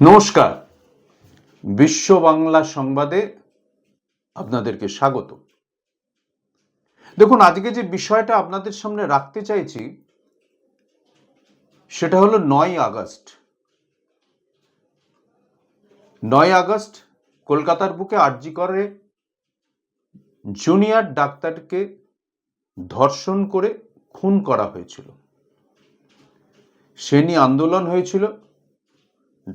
নমস্কার। বিশ্ব বাংলা সংবাদে আপনাদেরকে স্বাগত। দেখুন, আজকে যে বিষয়টা আপনাদের সামনে রাখতে চাইছি, সেটা হলো নয় আগস্ট। নয় আগস্ট, কলকাতার বুকে আরজি করে জুনিয়র ডাক্তারকে ধর্ষণ করে খুন করা হয়েছিল। সে নিয়ে আন্দোলন হয়েছিল।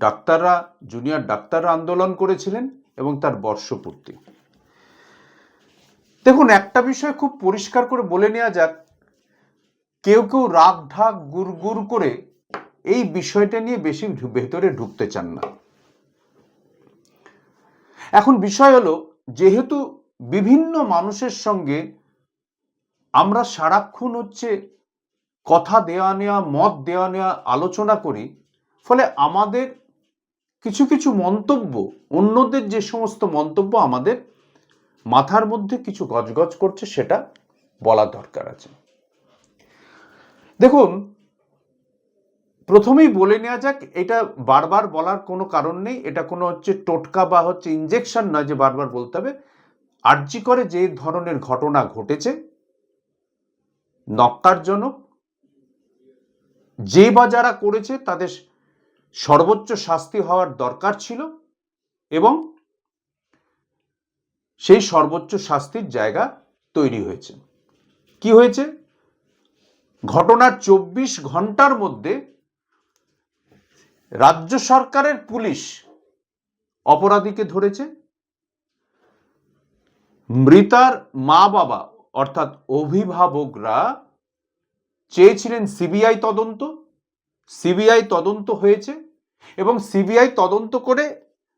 ডাক্তাররা জুনিয়র ডাক্তাররা আন্দোলন করেছিলেন এবং তার বর্ষপূর্তি। দেখুন, একটা বিষয় খুব পরিষ্কার করে বলে নেওয়া যাক। কেউ কেউ রাগ, ঢাক, গুড় গুড় করে এই বিষয়টা নিয়ে বেশি ভেতরে ঢুকতে চান না। এখন বিষয় হলো, যেহেতু বিভিন্ন মানুষের সঙ্গে আমরা সারাক্ষণ হচ্ছে কথা দেওয়া নেওয়া, মত দেওয়া নেওয়া আলোচনা করি, ফলে আমাদের কিছু কিছু মন্তব্য, অন্যদের যে সমস্ত মন্তব্য আমাদের মাথার মধ্যে কিছু গজগজ করছে, সেটা বলা দরকার আছে। দেখুন, প্রথমেই বলে নেওয়া যাক, এটা বারবার বলার কোনো কারণ নেই, এটা কোনো হচ্ছে টোটকা বা হচ্ছে ইঞ্জেকশন নয় যে বারবার বলতে হবে। আর্জি করে যে ধরনের ঘটনা ঘটেছে নক্কারজনক যে বা যারা করেছে, তাদের সর্বোচ্চ শাস্তি হওয়ার দরকার ছিল এবং সেই সর্বোচ্চ শাস্তির জায়গা তৈরি হয়েছে। কি হয়েছে? ঘটনার চব্বিশ ঘণ্টার মধ্যে রাজ্য সরকারের পুলিশ অপরাধীকে ধরেছে। মৃতার মা বাবা অর্থাৎ অভিভাবকরা চেয়েছিলেন সিবিআই তদন্ত। সিবিআই তদন্ত হয়েছে। এবং সিবিআই তদন্ত করে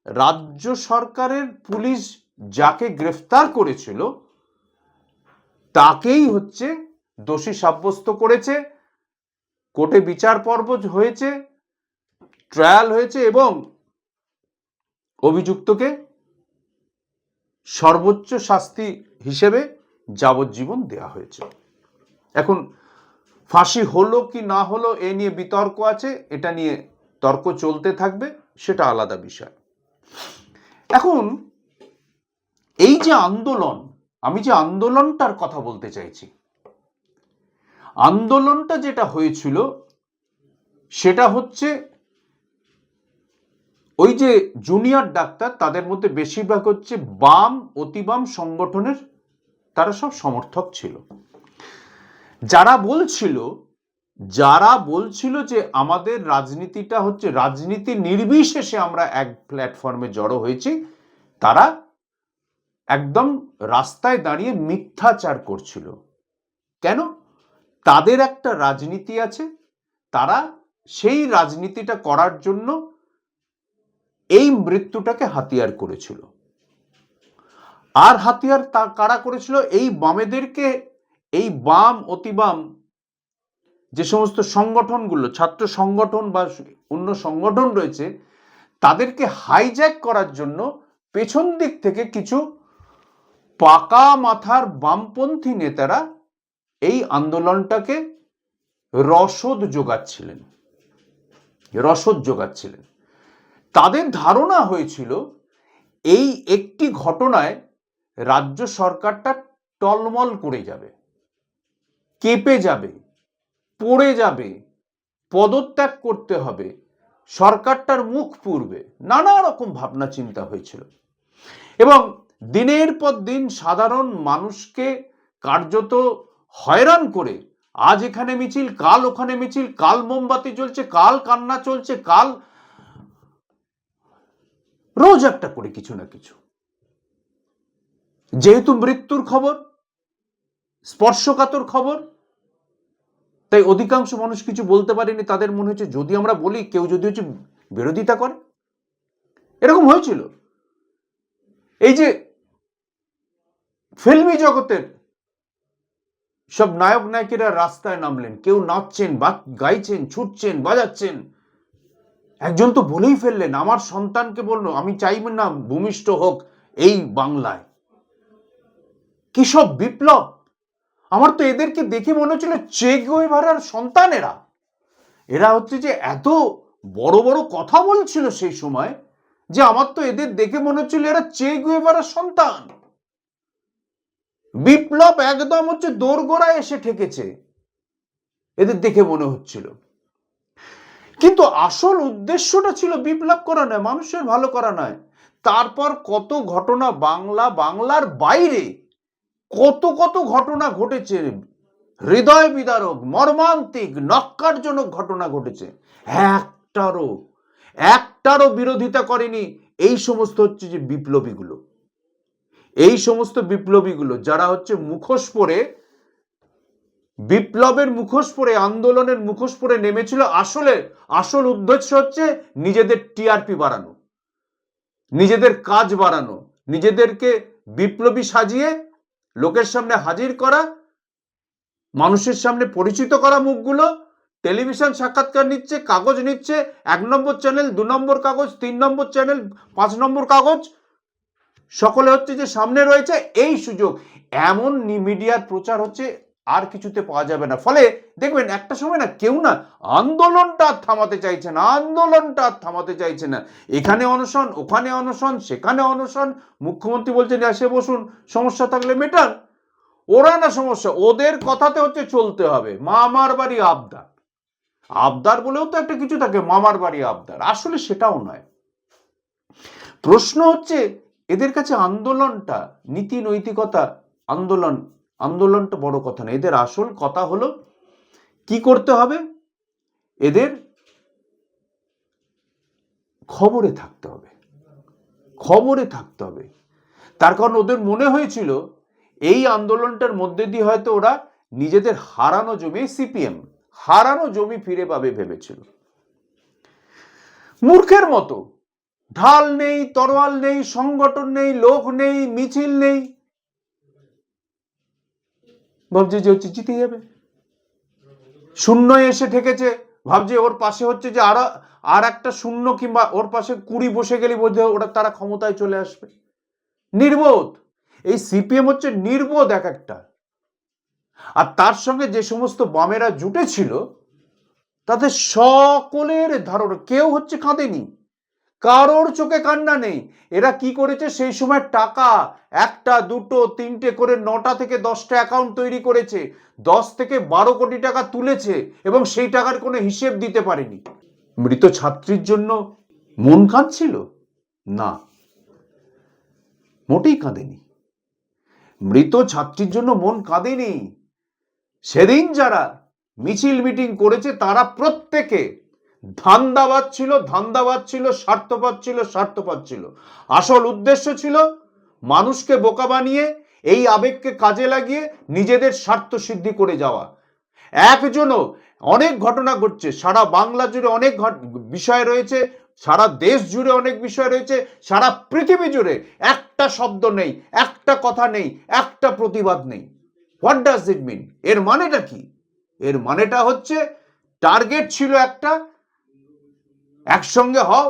রাজ্য সরকারের পুলিশ যাকে গ্রেফতার করেছিল, তাকেই হচ্ছে দোষী সাব্যস্ত করেছে। কোর্টে বিচার পর্ব হয়েছে, ট্রায়াল হয়েছে এবং অভিযুক্তকে সর্বোচ্চ শাস্তি হিসেবে যাবজ্জীবন দেওয়া হয়েছে। এখন ফাঁসি হলো কি না হলো এ নিয়ে বিতর্ক আছে, এটা নিয়ে তর্ক চলতে থাকবে, সেটা আলাদা বিষয়। এখন, এই যে আন্দোলন, আমি যে আন্দোলনটার কথা বলতে চাইছি, আন্দোলনটা যেটা হয়েছিল, সেটা হচ্ছে ওই যে জুনিয়র ডাক্তার, তাদের মধ্যে বেশিরভাগ হচ্ছে বাম, অতিবাম সংগঠনের, তারা সব সমর্থক ছিল। যারা বলছিল যারা বলছিল যে আমাদের রাজনীতিটা হচ্ছে রাজনীতি নির্বিশেষে আমরা এক প্ল্যাটফর্মে জড়ো হয়েছি, তারা একদম রাস্তায় দাঁড়িয়ে মিথ্যাচার করছিল। কেন? তাদের একটা রাজনীতি আছে, তারা সেই রাজনীতিটা করার জন্য এই মৃত্যুটাকে হাতিয়ার করেছিল। আর হাতিয়ার তা কারা করেছিল? এই বামেদেরকে, এই বাম অতিবাম যে সমস্ত সংগঠনগুলো, ছাত্র সংগঠন বা অন্য সংগঠন রয়েছে, তাদেরকে হাইজ্যাক করার জন্য পেছন দিক থেকে কিছু পাকা মাথার বামপন্থী নেতারা এই আন্দোলনটাকে রসদ যোগাচ্ছিলেন। রসদ যোগাচ্ছিলেন। তাদের ধারণা হয়েছিল, এই একটি ঘটনায় রাজ্য সরকারটা টলমল করে যাবে, কেঁপে যাবে। পড়ে যাবে, পদত্যাগ করতে হবে, সরকারটার মুখ পূর্বে নানা রকম ভাবনা চিন্তা হয়েছিল। এবং দিনের পর দিন সাধারণ মানুষকে কার্যত হয়রান করে, আজ এখানে মিছিল, কাল ওখানে মিছিল, কাল মোমবাতি চলছে কাল কান্না চলছে, কাল রোজ একটা করে কিছু না কিছু। যেহেতু মৃত্যুর খবর, স্পর্শকাতর খবর তাই অধিকাংশ মানুষ কিছু বলতে পারেনি, তাদের মনে হচ্ছে যদি আমরা বলি, কেউ যদি হচ্ছে বিরোধিতা করে। এরকম হয়েছিল। এই যে ফিল্মি জগতের সব নায়ক নায়িকেরা রাস্তায় নামলেন, কেউ নাচছেন বা গাইছেন, ছুটছেন, বাজাচ্ছেন। একজন তো বলেই ফেললেন, আমার সন্তানকে বলল, আমি চাইব না ভূমিষ্ঠ হোক এই বাংলায়। কি সব বিপ্লব? আমার তো এদেরকে দেখে মনে হচ্ছিল চে গুয়েভারার সন্তান এরা। এরা হচ্ছে যে এত বড় বড় কথা বলছিল সেই সময় যে আমার তো এদের দেখে মনে হচ্ছিল এরা চে গুয়েভারার সন্তান। বিপ্লব একদম হচ্ছে দোরগোড়ায় এসে ঠেকেছে, এদের দেখে মনে হচ্ছিল। কিন্তু আসল উদ্দেশ্যটা ছিল বিপ্লব করা নয়, মানুষের ভালো করা নয়। তারপর কত ঘটনা বাংলা, বাংলার বাইরে কত কত ঘটনা ঘটেছে? হৃদয় বিদারক, মর্মান্তিক নক্কারজনক ঘটনা ঘটেছে। একটারও একটারও বিরোধিতা করেনি এই সমস্ত হচ্ছে যে বিপ্লবীগুলো। এই সমস্ত বিপ্লবীগুলো যারা হচ্ছে মুখোশ পরে, বিপ্লবের মুখোশ পরে, আন্দোলনের মুখোশ পরে নেমেছিল, আসলে আসল উদ্দেশ্য হচ্ছে নিজেদের টিআরপি বাড়ানো, নিজেদের কাজ বাড়ানো, নিজেদেরকে বিপ্লবী সাজিয়ে লোকের সামনে হাজির করা, মানুষের সামনে পরিচিত করা মুখগুলো, টেলিভিশন সাক্ষাৎকার নিচ্ছে, কাগজ নিচ্ছে, এক নম্বর চ্যানেল, দু নম্বর কাগজ, তিন নম্বর চ্যানেল, পাঁচ নম্বর কাগজ। সকলে হচ্ছে যে সামনে রয়েছে, এই সুযোগ। এমন মিডিয়ার প্রচার হচ্ছে আর কিছুতে পাওয়া যাবে না। ফলে দেখবেন একটা সময় না কেউ না আন্দোলনটা থামাতে চাইছে না, আন্দোলনটা থামাতে চাইছে না। এখানে অনশন, ওখানে অনশন, সেখানে অনশন, মুখ্যমন্ত্রী বলছেন, এসে বসুন, সমস্যা থাকলে মেটান। ওরা না সমস্যা, ওদের কথাতে হচ্ছে চলতে হবে। মামার বাড়ি আবদার। আবদার বলেও তো একটা কিছু থাকে, মামার বাড়ি আবদার। আসলে সেটাও নয়। প্রশ্ন হচ্ছে, এদের কাছে আন্দোলনটা নীতি নৈতিকতা আন্দোলন আন্দোলনটা বড় কথা না এদের আসল কথা হলো, কি করতে হবে? এদের খবরে থাকতে হবে। খবরে থাকতে হবে। তার কারণ ওদের মনে হয়েছিল, এই আন্দোলনটার মধ্যে দিয়ে হয়তো ওরা নিজেদের হারানো জমি, সিপিএম, হারানো জমি ফিরে পাবে ভেবেছিল। মূর্খের মতো, ঢাল নেই, তরোয়াল নেই, সংগঠন নেই, লোক নেই, মিছিল নেই ভাবছে যে হচ্ছে জিতে যাবে। শূন্য এসে ঠেকেছে, ভাবছে ওর পাশে হচ্ছে যে আর আর একটা শূন্য কিংবা ওর পাশে কুড়ি বসে গেলে হয় ওরা তারা ক্ষমতায় চলে আসবে। নির্বোধ, এই সিপিএম হচ্ছে নির্বোধ এক একটা। আর তার সঙ্গে যে সমস্ত বামেরা জুটেছিল, তাদের সকলের ধারণা, কেউ হচ্ছে কাঁদেনি। কারোর চোখে কান্না নেই। এরা কি করেছে? সেই সময় টাকা, একটা, দুটো, তিনটে করে নটা থেকে দশটা অ্যাকাউন্ট তৈরি করেছে। দশ থেকে বারো কোটি টাকা তুলেছে এবং সেই টাকার কোনো হিসেব দিতে পারেনি। মৃত ছাত্রীর জন্য মন কাঁদছিল? না, মোটেই কাঁদেনি। মৃত ছাত্রীর জন্য মন কাঁদেনি। সেদিন যারা মিছিল মিটিং করেছে, তারা প্রত্যেকে ধান্দাবাদ ছিল ধান্দাবাদ ছিল স্বার্থপর ছিল স্বার্থপর ছিল। আসল উদ্দেশ্য ছিল মানুষকে বোকা বানিয়ে, এই আবেগকে কাজে লাগিয়ে নিজেদের স্বার্থ সিদ্ধি করে যাওয়া। একজনও অনেক ঘটনা ঘটছে, সারা বাংলা জুড়ে অনেক বিষয় রয়েছে, সারা দেশ জুড়ে অনেক বিষয় রয়েছে, সারা পৃথিবী জুড়ে একটা শব্দ নেই, একটা কথা নেই, একটা প্রতিবাদ নেই। হোয়াট ডাজ ইট মিন এর মানেটা কি? এর মানেটা হচ্ছে টার্গেট ছিল একটা একসঙ্গে হও,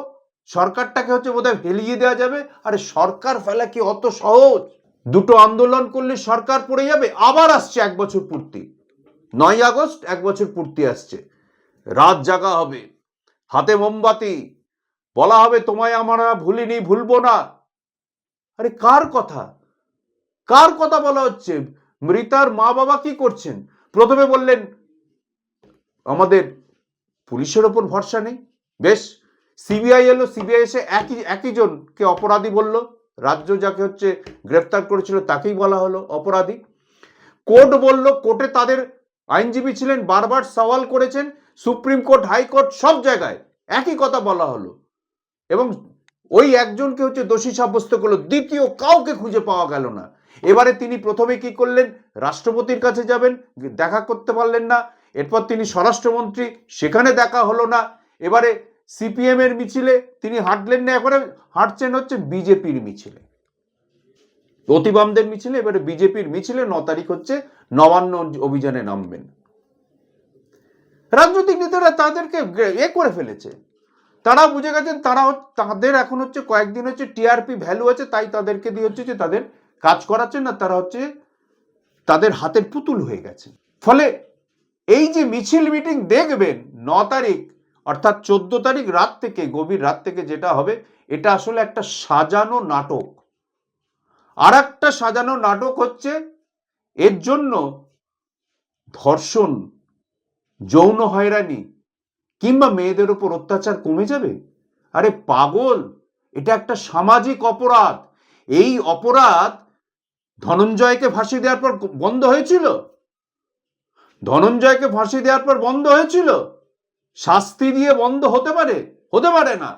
সরকারটাকে হচ্ছে বোধহয় হেলিয়ে দেওয়া যাবে। আরে সরকার ফেলা কি অত সহজ? দুটো আন্দোলন করলে সরকার পড়ে যাবে, আবার আসছে এক বছর পূর্তি। নয় আগস্ট, এক বছর পূর্তি আসছে। রাত জাগা হবে, হাতে মোমবাতি। বলা হবে, তোমায় আমরা ভুলিনি, ভুলবো না। আরে কার কথা? কার কথা বলা হচ্ছে? মৃতার মা বাবা কি করছেন? প্রথমে বললেন, আমাদের পুলিশের ওপর ভরসা নেই। বেশ সিবিআই এলো সিবিআই এসে একই একই জনকে অপরাধী বলল, রাজ্য যাকে হচ্ছে গ্রেফতার করেছিল তাকেই বলা হলো অপরাধী। কোর্ট বলল, কোর্টে তাদের আইনজীবী ছিলেন, বারবার সওয়াল করেছেন, সুপ্রিম কোর্ট হাইকোর্ট সব জায়গায় একই কথা বলা হলো। এবং ওই একজনকে হচ্ছে দোষী সাব্যস্ত করল, দ্বিতীয় কাউকে খুঁজে পাওয়া গেল না। এবারে তিনি প্রথমে কি করলেন? রাষ্ট্রপতির কাছে যাবেন, দেখা করতে পারলেন না। এরপর তিনি স্বরাষ্ট্রমন্ত্রী, সেখানে দেখা হলো না। এবারে সিপিএম এর মিছিলে তিনি হাঁটলেন না, এবারে হাঁটছেন হচ্ছে বিজেপির মিছিলে। অতিবামদের মিছিলে, এবারে বিজেপির মিছিলে, ন তারিখ হচ্ছে নবান্ন অভিযানে নামবেন। রাজনৈতিক নেতারা তাদেরকে এ করে ফেলেছে। তারা বুঝে গেছেন তারা তাদের এখন হচ্ছে কয়েকদিন হচ্ছে টিআরপি ভ্যালু আছে, তাই তাদেরকে দিয়ে হচ্ছে যে তাদের কাজ করাচ্ছেন না, তারা হচ্ছে তাদের হাতের পুতুল হয়ে গেছে। ফলে এই যে মিছিল মিটিং দেখবেন, ন তারিখ অর্থাৎ চোদ্দ তারিখ রাত থেকে, গভীর রাত থেকে যেটা হবে, এটা আসলে একটা সাজানো নাটক। আর একটা সাজানো নাটক হচ্ছে, এর জন্য ধর্ষণ, যৌন হয়রানি কিংবা মেয়েদের উপর অত্যাচার কমে যাবে? আরে পাগল, এটা একটা সামাজিক অপরাধ। এই অপরাধ ধনঞ্জয়কে ফাঁসি দেওয়ার পর বন্ধ হয়েছিল? ধনঞ্জয়কে ফাঁসি দেওয়ার পর বন্ধ হয়েছিল? শাস্তি দিয়ে বন্ধ হতে পারে? হতে পারে না।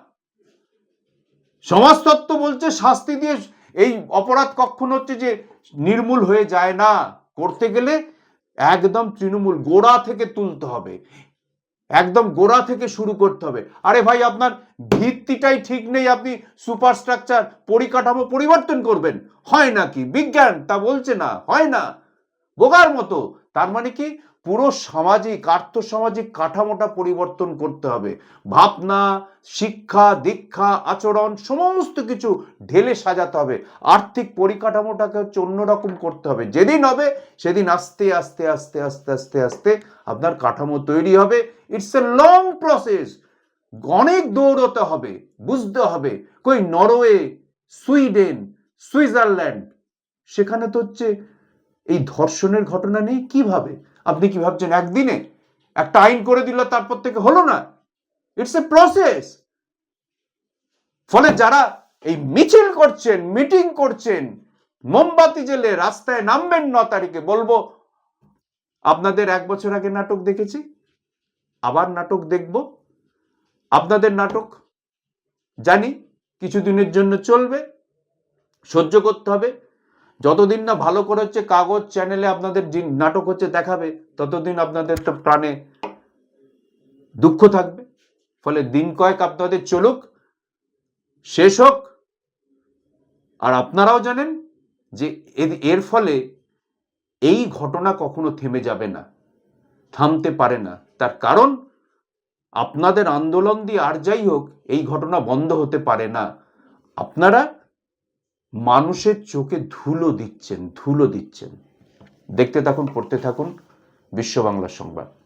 সমাজতত্ত্ব বলছে শাস্তি দিয়ে এই অপরাধ কখন হচ্ছে যে নির্মূল হয়ে যায় না। করতে গেলে একদম তৃণমূল গোড়া থেকে তুলতে হবে। একদম গোড়া থেকে শুরু করতে হবে। আরে ভাই, আপনার ভিত্তিটাই ঠিক নেই। আপনি সুপারস্ট্রাকচার পরিকাঠামো পরিবর্তন করবেন। হয় নাকি বিজ্ঞান তা বলছে না। হয় না। বোকার মতো। তার মানে কি? পুরো সামাজিক, আর্থসামাজিক কাঠামোটা পরিবর্তন করতে হবে। ভাবনা, শিক্ষা, দীক্ষা, আচরণ, সমস্ত কিছু ঢেলে সাজাতে হবে। আর্থিক পরিকাঠামোটাকে হচ্ছে অন্যরকম করতে হবে। যেদিন হবে, সেদিন আস্তে আস্তে আস্তে আস্তে আস্তে আস্তে আপনার কাঠামো তৈরি হবে। ইটস এ লং প্রসেস অনেক দৌড়তে হবে, বুঝতে হবে। কই নরওয়ে, সুইডেন, সুইজারল্যান্ড, সেখানে তো হচ্ছে এই ধর্ষণের ঘটনা নেই কীভাবে? আপনি কি ভাবছেন একদিনে? একটা আইন করে দিল, তারপর থেকে হলো না? ইটস এ প্রসেস ফলে যারা এই মিছিল করছেন, মিটিং করছেন, মোমবাতি জেলে রাস্তায় নামবেন ন তারিখে, বলব, আপনাদের এক বছর আগে নাটক দেখেছি, আবার নাটক দেখব। আপনাদের নাটক জানি, কিছুদিনের জন্য চলবে, সহ্য করতে হবে। যতদিন না ভালো করে হচ্ছে কাগজ চ্যানেলে আপনাদের নাটক হচ্ছে দেখাবে, ততদিন আপনাদের তো প্রাণে দুঃখ থাকবে। ফলে দিন কয়েক আপনাদের চলুক, শেষ হোক। আর আপনারাও জানেন যে এর ফলে এই ঘটনা কখনো থেমে যাবে না, থামতে পারে না। তার কারণ, আপনাদের আন্দোলন দিয়ে আর যাই হোক, এই ঘটনা বন্ধ হতে পারে না। আপনারা মানুষের চোখে ধুলো দিচ্ছেন ধুলো দিচ্ছেন। দেখতে থাকুন পড়তে থাকুন বিশ্ব বাংলা সংবাদ।